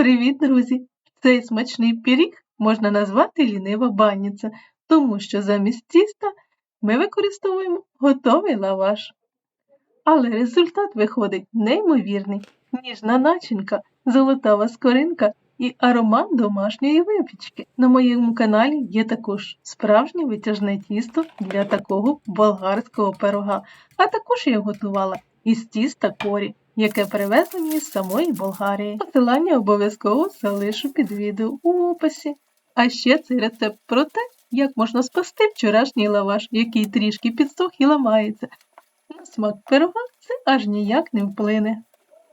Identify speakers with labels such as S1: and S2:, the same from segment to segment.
S1: Привіт, друзі! Цей смачний пиріг можна назвати лінива банниця, тому що замість тіста ми використовуємо готовий лаваш. Але результат виходить неймовірний, ніжна начинка, золотава скоринка і аромат домашньої випічки. На моєму каналі є також справжнє витяжне тісто для такого болгарського пирога, а також я готувала із тіста корі яке привезли мені з самої Болгарії. Посилання обов'язково залишу під відео у описі. А ще цей рецепт про те, як можна спасти вчорашній лаваш, який трішки підсох і ламається. На смак пирога це аж ніяк не вплине.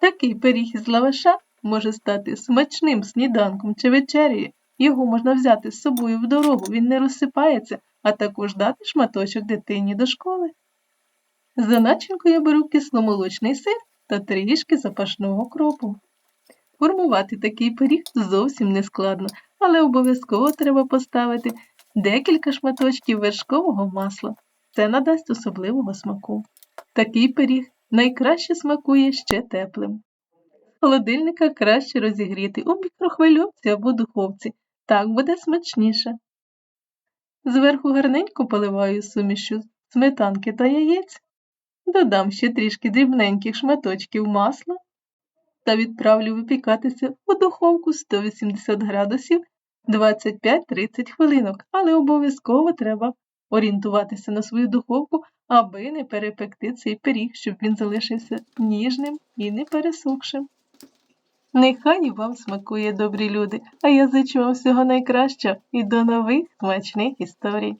S1: Такий пиріг із лаваша може стати смачним сніданком чи вечерею. Його можна взяти з собою в дорогу, він не розсипається, а також дати шматочок дитині до школи. За начинку я беру кисломолочний сир та трішки запашного кропу. Формувати такий пиріг зовсім не складно, але обов'язково треба поставити декілька шматочків вершкового масла. Це надасть особливого смаку. Такий пиріг найкраще смакує ще теплим. Холодильника краще розігріти у мікрохвильовці або духовці, так буде смачніше. Зверху гарненько поливаю сумішю сметанки та яєць. Додам ще трішки дрібненьких шматочків масла та відправлю випікатися у духовку 180 градусів 25-30 хвилинок, але обов'язково треба орієнтуватися на свою духовку, аби не перепекти цей пиріг, щоб він залишився ніжним і не пересохшим. Нехай вам смакує добрі люди, а я зичу вам всього найкращого і до нових смачних історій.